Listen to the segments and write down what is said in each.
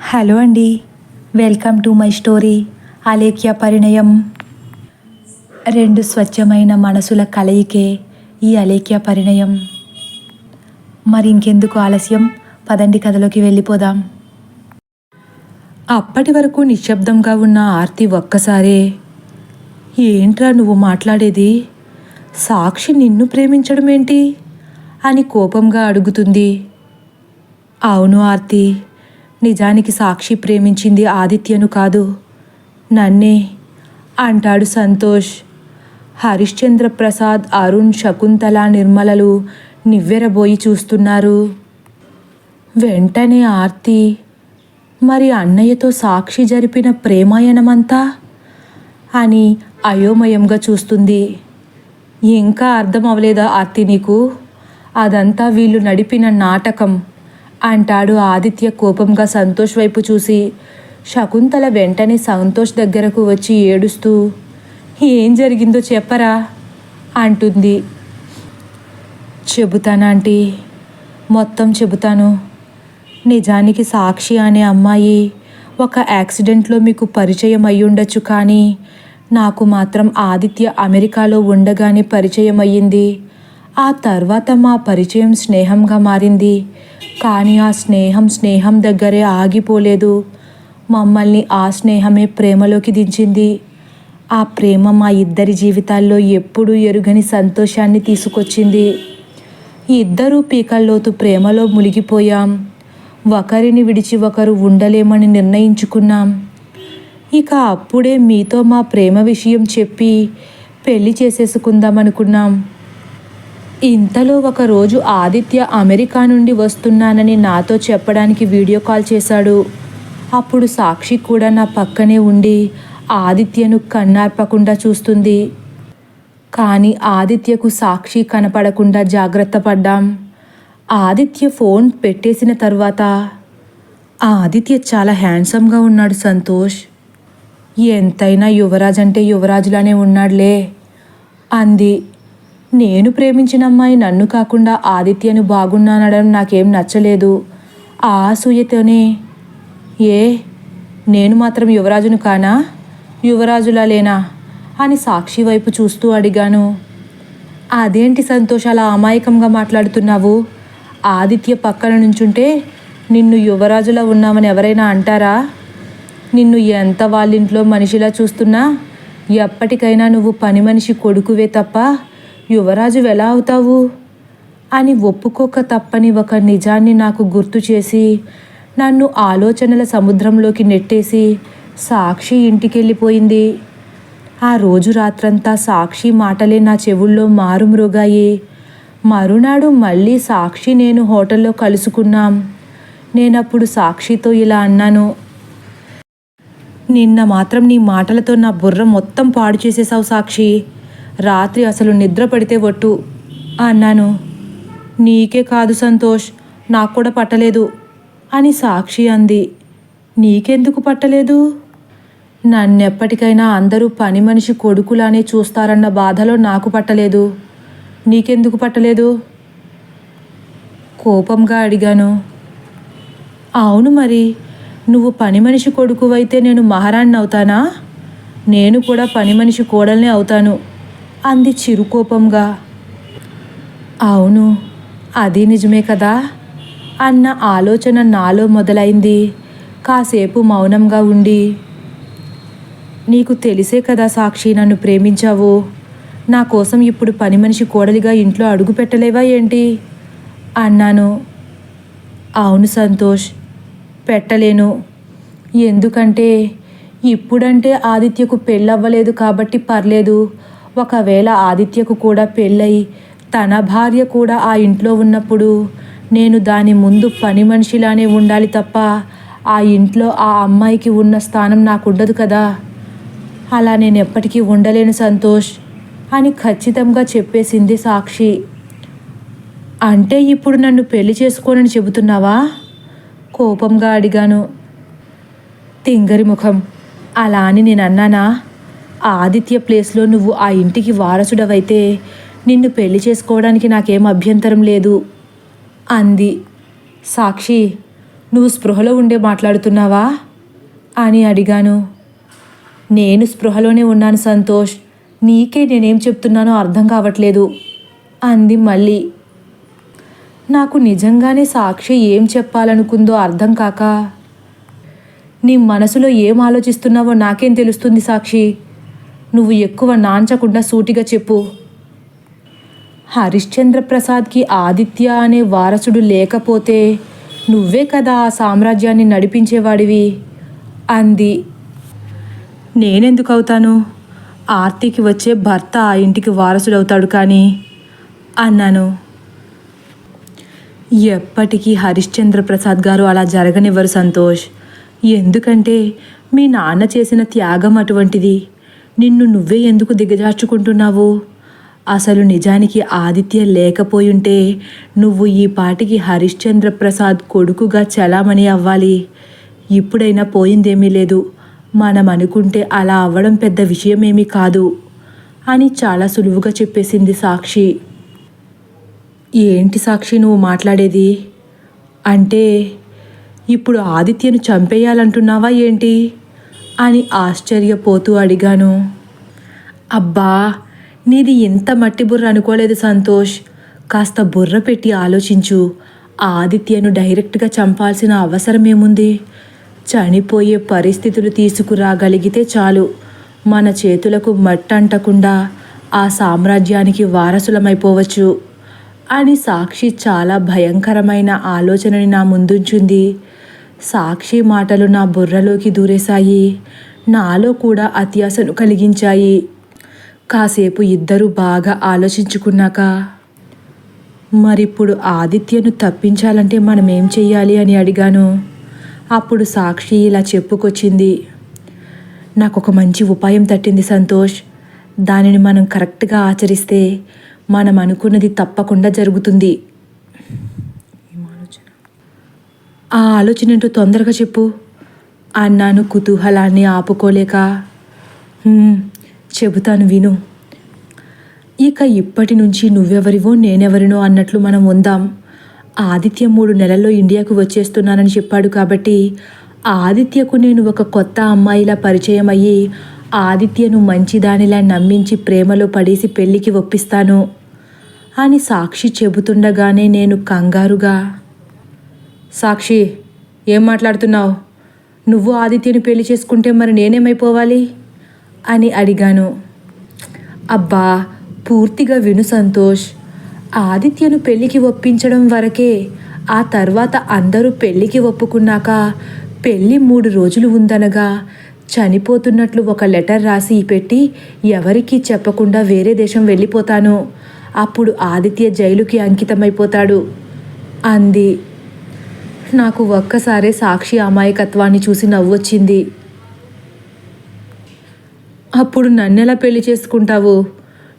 Hello అండి. Welcome to my story Alekhya Parinayam. రెండు స్వచ్ఛమైన మనసుల కలయికే ఈ అలేఖ్య పరిణయం. మరి ఇంకెందుకు ఆలస్యం? పదండి కథలోకి వెళ్ళిపోదాం. అప్పటి వరకు నిశ్శబ్దంగా ఉన్న ఆర్తి ఒక్కసారే ఏంట్రా నువ్వు మాట్లాడేది? సాక్షి నిన్ను ప్రేమించడం ఏంటి అని కోపంగా అడుగుతుంది. అవును ఆర్తి. నిజానికి సాక్షి ప్రేమించింది ఆదిత్యను కాదు. నన్నే అంటాడు సంతోష్. హరిశ్చంద్ర ప్రసాద్ అరుణ్ శకుంతల నిర్మలలు నివ్వెరబోయి చూస్తున్నారు. వెంటనే ఆర్తి మరి అన్నయ్యతో సాక్షి జరిపిన ప్రేమాయణమంతా? అని అయోమయంగా చూస్తుంది. ఇంకా అర్థం అవలేదా ఆర్తి నీకు? అదంతా వీళ్ళు నడిపిన నాటకం. అంటాడు ఆదిత్య కోపంగా సంతోష్ వైపు చూసి. శకుంతల వెంటనే సంతోష్ దగ్గరకు వచ్చి ఏడుస్తూ ఏం జరిగిందో చెప్పరా? అంటుంది. చెబుతానా ఆంటీ మొత్తం చెబుతాను. నిజానికి సాక్షి అనే అమ్మాయి ఒక యాక్సిడెంట్లో మీకు పరిచయం అయ్యుండొచ్చు కానీ నాకు మాత్రం ఆదిత్య అమెరికాలో ఉండగానే పరిచయం అయ్యింది. ఆ తర్వాత మా పరిచయం స్నేహంగా మారింది. కానీ ఆ స్నేహం స్నేహం దగ్గరే ఆగిపోలేదు. మమ్మల్ని ఆ స్నేహమే ప్రేమలోకి దించింది. ఆ ప్రేమ మా ఇద్దరి జీవితాల్లో ఎప్పుడూ ఎరుగని సంతోషాన్ని తీసుకొచ్చింది. ఇద్దరూ పీకల్లోతు ప్రేమలో మునిగిపోయాం. ఒకరిని విడిచి ఒకరు ఉండలేమని నిర్ణయించుకున్నాం. ఇక అప్పుడే మీతో మా ప్రేమ విషయం చెప్పి పెళ్ళి చేసేసుకుందామనుకున్నాం. ఇంతలో ఒకరోజు ఆదిత్య అమెరికా నుండి వస్తున్నానని నాతో చెప్పడానికి వీడియో కాల్ చేశాడు. అప్పుడు సాక్షి కూడా నా పక్కనే ఉండి ఆదిత్యను కన్నార్పకుండా చూస్తుంది. కానీ ఆదిత్యకు సాక్షి కనపడకుండా జాగ్రత్త పడ్డాం. ఆదిత్య ఫోన్ పెట్టేసిన తర్వాత ఆదిత్య చాలా హ్యాండ్సమ్గా ఉన్నాడు సంతోష్. ఎంతైనా యువరాజ్ అంటే యువరాజులానే ఉన్నాడులే అంది. నేను ప్రేమించిన అమ్మాయి నన్ను కాకుండా ఆదిత్యను బాగున్నానడం నాకేం నచ్చలేదు. ఆ అసూయతోనే. ఏ? నేను మాత్రం యువరాజును కానా? యువరాజులా లేనా? అని సాక్షి వైపు చూస్తూ అడిగాను. అదేంటి సంతోష్ అలా అమాయకంగా మాట్లాడుతున్నావు? ఆదిత్య పక్కన నుంచుంటే నిన్ను యువరాజులా ఉన్నామని ఎవరైనా అంటారా? నిన్ను ఎంత వాళ్ళింట్లో మనిషిలా చూస్తున్నా ఎప్పటికైనా నువ్వు పని మనిషి కొడుకువే తప్ప యువరాజు ఎలా అవుతావు? అని ఒప్పుకోక తప్పని ఒక నిజాన్ని నాకు గుర్తు చేసి నన్ను ఆలోచనల సముద్రంలోకి నెట్టేసి సాక్షి ఇంటికెళ్ళిపోయింది. ఆ రోజు రాత్రంతా సాక్షి మాటలే నా చెవుల్లో మారుమ్రోగాయి మరునాడు మళ్ళీ సాక్షి నేను హోటల్లో కలుసుకున్నాం. నేనప్పుడు సాక్షితో ఇలా అన్నాను. నిన్న మాత్రం నీ మాటలతో నా బుర్ర మొత్తం పాడు చేసేసావు సాక్షి. రాత్రి అసలు నిద్ర పడితే ఒట్టు. అన్నాను. నీకే కాదు సంతోష్ నాకు కూడా పట్టలేదు అని సాక్షి అంది. నీకెందుకు పట్టలేదు? నన్నెప్పటికైనా అందరూ పని మనిషి కొడుకులానే చూస్తారన్న బాధలో నాకు పట్టలేదు. నీకెందుకు పట్టలేదు? కోపంగా అడిగాను. అవును మరి నువ్వు పని మనిషి కొడుకువైతే నేను మహారాణి అవుతానా నేను కూడా పని మనిషి కోడల్నే అవుతాను. అంది చిరుకోపంగా. అవును అది నిజమే కదా? అన్న ఆలోచన నాలో మొదలైంది. కాసేపు మౌనంగా ఉండి నీకు తెలిసే కదా సాక్షి నన్ను ప్రేమించావు? నా కోసం ఇప్పుడు పని మనిషి కోడలిగా ఇంట్లో అడుగు పెట్టలేవా ఏంటి? అన్నాను. అవును సంతోష్ పెట్టలేను. ఎందుకంటే ఇప్పుడంటే ఆదిత్యకు పెళ్ళవ్వలేదు కాబట్టి పర్లేదు. ఒకవేళ ఆదిత్యకు కూడా పెళ్ళై తన భార్య కూడా ఆ ఇంట్లో ఉన్నప్పుడు నేను దాని ముందు పని మనిషిలానే ఉండాలి తప్ప ఆ ఇంట్లో ఆ అమ్మాయికి ఉన్న స్థానం నాకు ఉండదు కదా. అలా నేను ఎప్పటికీ ఉండలేను సంతోష్ అని ఖచ్చితంగా చెప్పేసింది సాక్షి. అంటే ఇప్పుడు నన్ను పెళ్ళి చేసుకోనని చెబుతున్నావా? కోపంగా అడిగాను. తింగరి ముఖం. అలా అని నేను అన్నానా? ఆదిత్య ప్లేస్లో నువ్వు ఆ ఇంటికి వారసుడవైతే నిన్ను పెళ్ళి చేసుకోవడానికి నాకేం అభ్యంతరం లేదు అంది. సాక్షి నువ్వు స్పృహలో ఉండే మాట్లాడుతున్నావా? అని అడిగాను. నేను స్పృహలోనే ఉన్నాను సంతోష్. నీకే నేనేం చెప్తున్నానో అర్థం కావట్లేదు అంది మళ్ళీ. నాకు నిజంగానే సాక్షి ఏం చెప్పాలనుకుందో అర్థం కాక నీ మనసులో ఏం ఆలోచిస్తున్నావో నాకేం తెలుస్తుంది సాక్షి? నువ్వు ఎక్కువ నాంచకుండా సూటిగా చెప్పు. హరిశ్చంద్ర ప్రసాద్కి ఆదిత్య అనే వారసుడు లేకపోతే నువ్వే కదా ఆ సామ్రాజ్యాన్ని నడిపించేవాడివి? అంది. నేనెందుకు అవుతాను ఆర్తికి వచ్చే భర్త ఆ ఇంటికి వారసుడవుతాడు కానీ అన్నాను. ఎప్పటికీ హరిశ్చంద్ర ప్రసాద్ గారు అలా జరగనివ్వరు సంతోష్. ఎందుకంటే మీ నాన్న చేసిన త్యాగం అటువంటిది. నిన్ను నువ్వే ఎందుకు దిగజార్చుకుంటున్నావు? అసలు నిజానికి ఆదిత్య లేకపోయుంటే నువ్వు ఈ పాటికి హరిశ్చంద్ర ప్రసాద్ కొడుకుగా చలామణి అవ్వాలి. ఇప్పుడైనా పోయిందేమీ లేదు. మనం అనుకుంటే అలా అవ్వడం పెద్ద విషయమేమీ కాదు అని చాలా సులువుగా చెప్పేసింది సాక్షి. ఏంటి సాక్షి నువ్వు మాట్లాడేది? అంటే ఇప్పుడు ఆదిత్యను చంపేయాలంటున్నావా ఏంటి? అని ఆశ్చర్యపోతూ అడిగాను. అబ్బా నీది ఇంత మట్టి బుర్ర అనుకోలేదు సంతోష్. కాస్త బుర్ర పెట్టి ఆలోచించు. ఆదిత్యను డైరెక్ట్గా చంపాల్సిన అవసరం ఏముంది చనిపోయే పరిస్థితులు తీసుకురాగలిగితే చాలు. మన చేతులకు మట్టంటకుండా ఆ సామ్రాజ్యానికి వారసులమైపోవచ్చు. అని సాక్షి చాలా భయంకరమైన ఆలోచనని నా ముందుంచుంది. సాక్షి మాటలు నా బుర్రలోకి దూరేశాయి. నాలో కూడా అత్యాశను కలిగించాయి. కాసేపు ఇద్దరు బాగా ఆలోచించుకున్నాక మరిప్పుడు ఆదిత్యను తప్పించాలంటే మనం ఏం చెయ్యాలి అని అడిగాను. అప్పుడు సాక్షి ఇలా చెప్పుకొచ్చింది. నాకు ఒక మంచి ఉపాయం తట్టింది సంతోష్. దానిని మనం కరెక్ట్గా ఆచరిస్తే మనం అనుకున్నది తప్పకుండా జరుగుతుంది. ఆ ఆలోచన ఏంటో తొందరగా చెప్పు. అన్నాను కుతూహలాన్ని ఆపుకోలేక. చెబుతాను విను. ఇక ఇప్పటి నుంచి నువ్వెవరివో నేనెవరినో అన్నట్లు మనం ఉందాం. ఆదిత్య మూడు నెలల్లో ఇండియాకు వచ్చేస్తున్నానని చెప్పాడు కాబట్టి ఆదిత్యకు నేను ఒక కొత్త అమ్మాయిలా పరిచయం అయ్యి ఆదిత్యను మంచిదానిలా నమ్మించి ప్రేమలో పడేసి పెళ్ళికి ఒప్పిస్తాను అని సాక్షి చెబుతుండగానే నేను కంగారుగా సాక్షి ఏం మాట్లాడుతున్నావు? నువ్వు ఆదిత్యని పెళ్ళి చేసుకుంటే మరి నేనేమైపోవాలి? అని అడిగాను. అబ్బా పూర్తిగా విను సంతోష్. ఆదిత్యను పెళ్ళికి ఒప్పించడం వరకే ఆ తర్వాత అందరూ పెళ్ళికి ఒప్పుకున్నాక పెళ్ళి మూడు రోజులు ఉందనగా చనిపోతున్నట్లు ఒక లెటర్ రాసి పెట్టి ఎవరికీ చెప్పకుండా వేరే దేశం వెళ్ళిపోతాను. అప్పుడు ఆదిత్య జైలుకి అంకితమైపోతాడు. అంది. నాకు ఒక్కసారే సాక్షి అమాయకత్వాన్ని చూసి నవ్వొచ్చింది. అప్పుడు నన్నెలా పెళ్ళి చేసుకుంటావు?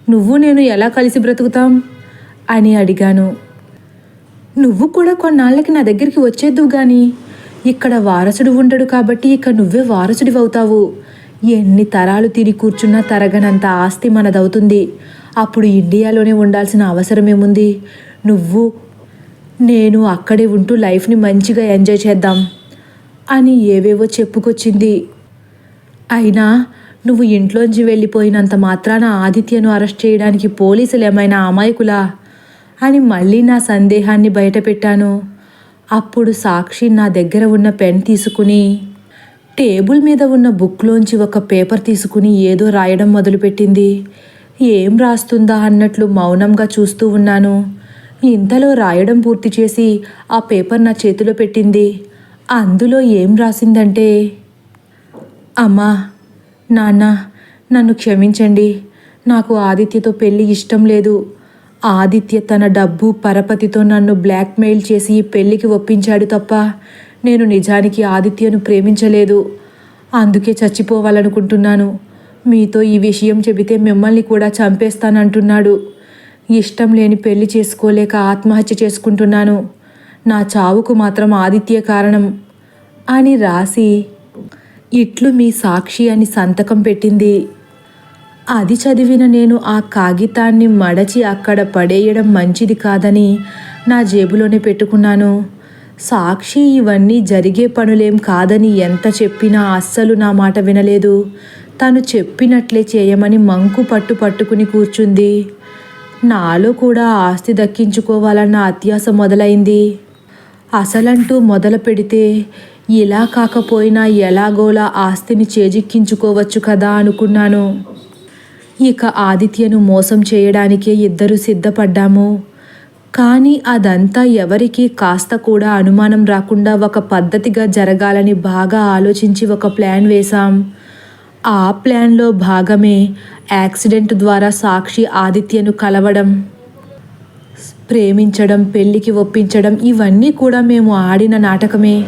నువ్వు నేను ఎలా కలిసి బ్రతుకుతాం? అని అడిగాను. నువ్వు కూడా కొన్నాళ్ళకి నా దగ్గరికి వచ్చేద్దువు గాని ఇక్కడ వారసుడు ఉండడు కాబట్టి ఇక నువ్వే వారసుడివవుతావు. ఎన్ని తరాలు తిని కూర్చున్నా తరగనంత ఆస్తి మనదవుతుంది. అప్పుడు ఇండియాలోనే ఉండాల్సిన అవసరమేముంది? నువ్వు నేను అక్కడే ఉంటూ లైఫ్ని మంచిగా ఎంజాయ్ చేద్దాం అని ఏవేవో చెప్పుకొచ్చింది. అయినా నువ్వు ఇంట్లోంచి వెళ్ళిపోయినంత మాత్రాన ఆదిత్యను అరెస్ట్ చేయడానికి పోలీసులు ఏమైనా అమాయకులా? అని మళ్ళీ నా సందేహాన్ని బయటపెట్టాను. అప్పుడు సాక్షి నా దగ్గర ఉన్న పెన్ తీసుకుని టేబుల్ మీద ఉన్న బుక్లోంచి ఒక పేపర్ తీసుకుని ఏదో రాయడం మొదలుపెట్టింది. ఏం రాస్తుందా అన్నట్లు మౌనంగా చూస్తూ ఉన్నాను. ఇంతలో రాయడం పూర్తి చేసి ఆ పేపర్ నా చేతిలో పెట్టింది. అందులో ఏం రాసిందంటే అమ్మా నాన్న నన్ను క్షమించండి. నాకు ఆదిత్యతో పెళ్ళి ఇష్టం లేదు. ఆదిత్య తన డబ్బు పరపతితో నన్ను బ్లాక్మెయిల్ చేసి పెళ్ళికి ఒప్పించాడు తప్ప నేను నిజానికి ఆదిత్యను ప్రేమించలేదు. అందుకే చచ్చిపోవాలనుకుంటున్నాను. మీతో ఈ విషయం చెబితే మిమ్మల్ని కూడా చంపేస్తానంటున్నాడు. ఇష్టం లేని పెళ్ళి చేసుకోలేక ఆత్మహత్య చేసుకుంటున్నాను. నా చావుకు మాత్రం ఆదిత్య కారణం అని రాసి ఇట్లు మీ సాక్షి అని సంతకం పెట్టింది. అది చదివిన నేను ఆ కాగితాన్ని మడచి అక్కడ పడేయడం మంచిది కాదని నా జేబులోనే పెట్టుకున్నాను. సాక్షి ఇవన్నీ జరిగే పనులేం కాదని ఎంత చెప్పినా అస్సలు నా మాట వినలేదు. తను చెప్పినట్లే చేయమని మంకు పట్టు పట్టుకుని కూర్చుంది. నాలో కూడా ఆస్తి దక్కించుకోవాలన్న అత్యాస మొదలైంది. అసలంటూ మొదలు పెడితే ఇలా కాకపోయినా ఎలాగోలా ఆస్తిని చేజిక్కించుకోవచ్చు కదా అనుకున్నాను. ఇక ఆదిత్యను మోసం చేయడానికే ఇద్దరు సిద్ధపడ్డాము. కానీ అదంతా ఎవరికీ కాస్త కూడా అనుమానం రాకుండా ఒక పద్ధతిగా జరగాలని బాగా ఆలోచించి ఒక ప్లాన్ వేశాం. ఆ ప్లాన్లో భాగమే యాక్సిడెంట్ ద్వారా సాక్షి ఆదిత్యను కలవడం ప్రేమించడం పెళ్ళికి ఒప్పించడం ఇవన్నీ కూడా మేము ఆడిన నాటకమే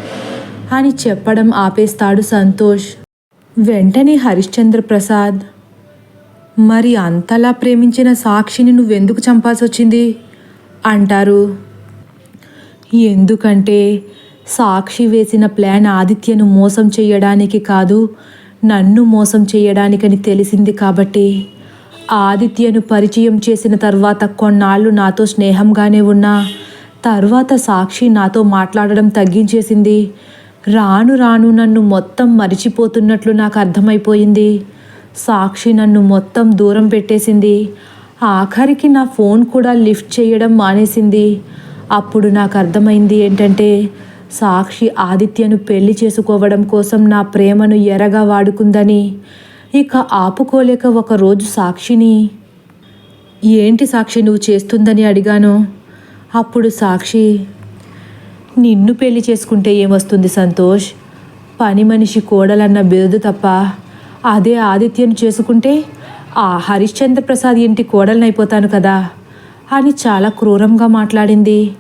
అని చెప్పడం ఆపేస్తాడు సంతోష్. వెంటనే హరిశ్చంద్ర ప్రసాద్ మరి అంతలా ప్రేమించిన సాక్షిని నువ్వెందుకు చంపాల్సి వచ్చింది అంటారు. ఎందుకంటే సాక్షి వేసిన ప్లాన్ ఆదిత్యను మోసం చేయడానికి కాదు నన్ను మోసం చేయడానికని తెలిసింది కాబట్టి ఆదిత్యను పరిచయం చేసిన తర్వాత కొన్నాళ్ళు నాతో స్నేహంగానే ఉన్నా తర్వాత సాక్షి నాతో మాట్లాడడం తగ్గించేసింది. రాను రాను నన్ను మొత్తం మరిచిపోతున్నట్లు నాకు అర్థమైపోయింది. సాక్షి నన్ను మొత్తం దూరం పెట్టేసింది. ఆఖరికి నా ఫోన్ కూడా లిఫ్ట్ చేయడం మానేసింది. అప్పుడు నాకు అర్థమైంది ఏంటంటే సాక్షి ఆదిత్యను పెళ్ళి చేసుకోవడం కోసం నా ప్రేమను ఎరగా వాడుకుందని. ఇక ఆపుకోలేక ఒకరోజు సాక్షిని. ఏంటి సాక్షి నువ్వు చేస్తుందని అడిగాను. అప్పుడు సాక్షి నిన్ను పెళ్ళి చేసుకుంటే ఏమొస్తుంది సంతోష్? పని మనిషి కోడలన్న బిరుదు తప్ప అదే ఆదిత్యను చేసుకుంటే ఆ హరిశ్చంద్ర ప్రసాద్ ఇంటి కోడలనైపోతాను కదా అని చాలా క్రూరంగా మాట్లాడింది.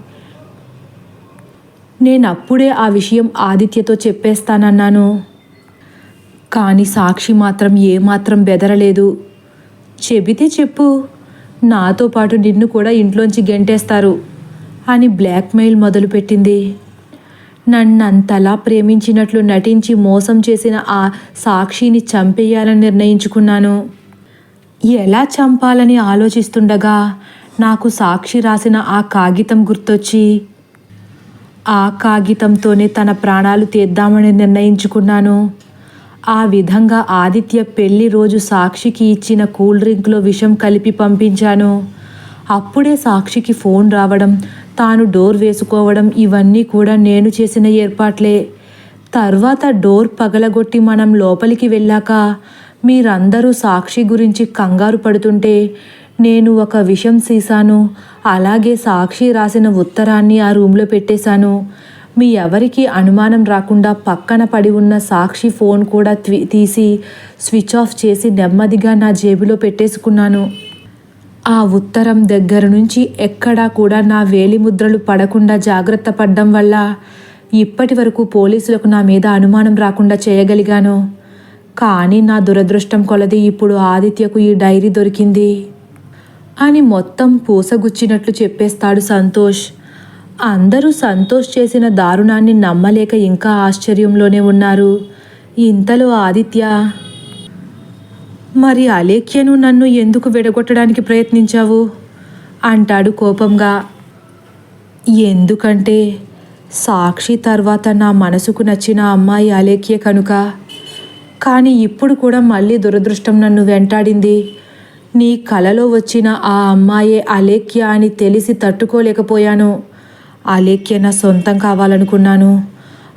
నేను అప్పుడే ఆ విషయం ఆదిత్యతో చెప్పేస్తానన్నాను. కానీ సాక్షి మాత్రం ఏమాత్రం బెదరలేదు. చెబితే చెప్పు నాతో పాటు నిన్ను కూడా ఇంట్లోంచి గెంటేస్తారు అని బ్లాక్మెయిల్ మొదలుపెట్టింది. నన్నంతలా ప్రేమించినట్లు నటించి మోసం చేసిన ఆ సాక్షిని చంపేయాలని నిర్ణయించుకున్నాను. ఎలా చంపాలని ఆలోచిస్తుండగా నాకు సాక్షి రాసిన ఆ కాగితం గుర్తొచ్చి ఆ కాగితంతోనే తన ప్రాణాలు తీద్దామని నిర్ణయించుకున్నాను. ఆ విధంగా ఆదిత్య పెళ్ళి రోజు సాక్షికి ఇచ్చిన కూల్ డ్రింక్లో విషం కలిపి పంపించాను. అప్పుడే సాక్షికి ఫోన్ రావడం తాను డోర్ వేసుకోవడం ఇవన్నీ కూడా నేను చేసిన ఏర్పాట్లే. తర్వాత డోర్ పగలగొట్టి మనం లోపలికి వెళ్ళాక మీరందరూ సాక్షి గురించి కంగారు పడుతుంటే నేను ఒక విషం సీసాను అలాగే సాక్షి రాసిన ఉత్తరాన్ని ఆ రూమ్లో పెట్టేశాను. మీ ఎవరికి అనుమానం రాకుండా పక్కన పడి ఉన్న సాక్షి ఫోన్ కూడా తీసి స్విచ్ ఆఫ్ చేసి నెమ్మదిగా నా జేబులో పెట్టేసుకున్నాను. ఆ ఉత్తరం దగ్గర నుంచి ఎక్కడా కూడా నా వేలిముద్రలు పడకుండా జాగ్రత్త పడ్డం వల్ల ఇప్పటి వరకు పోలీసులకు నా మీద అనుమానం రాకుండా చేయగలిగాను. కానీ నా దురదృష్టం కొలది ఇప్పుడు ఆదిత్యకు ఈ డైరీ దొరికింది. అని మొత్తం పూసగుచ్చినట్లు చెప్పేస్తాడు సంతోష్. అందరూ సంతోష్ చేసిన దారుణాన్ని నమ్మలేక ఇంకా ఆశ్చర్యంలోనే ఉన్నారు. ఇంతలో ఆదిత్య మరి అలేఖ్యను నన్ను ఎందుకు విడగొట్టడానికి ప్రయత్నించావు? అంటాడు కోపంగా. ఎందుకంటే సాక్షి తర్వాత నా మనసుకు నచ్చిన అమ్మాయి అలేఖ్య కనుక. కానీ ఇప్పుడు కూడా మళ్ళీ దురదృష్టం నన్ను వెంటాడింది. నీ కలలో వచ్చిన ఆ అమ్మాయే అలేఖ్య అని తెలిసి తట్టుకోలేకపోయాను. అలేఖ్య నా సొంతం కావాలనుకున్నాను.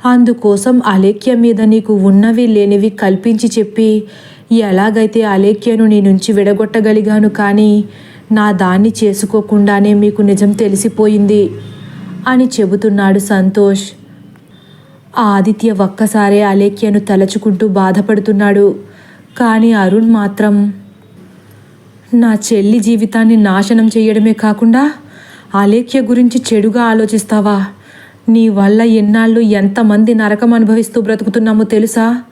అందుకోసం అలేఖ్య మీద నీకు ఉన్నవి లేనివి కల్పించి చెప్పి ఎలాగైతే అలేఖ్యను నీ నుంచి విడగొట్టగలిగాను కానీ నా దాన్ని చేసుకోకుండానే మీకు నిజం తెలిసిపోయింది అని చెబుతున్నాడు సంతోష్. ఆదిత్య ఒక్కసారే అలేఖ్యను తలచుకుంటూ బాధపడుతున్నాడు. కానీ అరుణ్ మాత్రం నా చెల్లి జీవితాన్ని నాశనం చేయడమే కాకుండా అలేఖ్య గురించి చెడుగా ఆలోచిస్తావా? నీ వల్ల ఎన్నాళ్ళు ఎంతమంది నరకం అనుభవిస్తూ బ్రతుకుతున్నామో తెలుసా?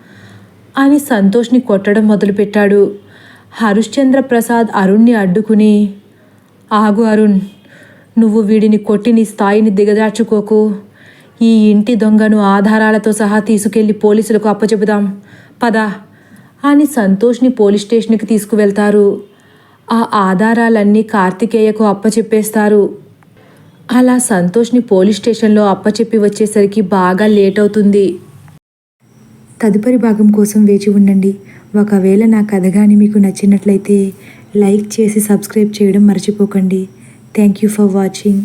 అని సంతోష్ని కొట్టడం మొదలుపెట్టాడు. హరిశ్చంద్ర ప్రసాద్ అరుణ్ని అడ్డుకుని ఆగు అరుణ్ నువ్వు వీడిని కొట్టి నీ స్థాయిని దిగజార్చుకోకు. ఈ ఇంటి దొంగను ఆధారాలతో సహా తీసుకెళ్ళి పోలీసులకు అప్పచెబుదాం. పద అని సంతోష్ని పోలీస్ స్టేషన్కి తీసుకువెళ్తారు. ఆ ఆధారాలన్నీ కార్తికేయకు అప్పచెప్పేస్తారు. అలా సంతోష్ని పోలీస్ స్టేషన్లో అప్పచెప్పి వచ్చేసరికి బాగా లేట్ అవుతుంది తదుపరి భాగం కోసం వేచి ఉండండి. ఒకవేళ నా కథ కానీ మీకు నచ్చినట్లయితే లైక్ చేసి సబ్స్క్రైబ్ చేయడం మర్చిపోకండి. Thank you for watching.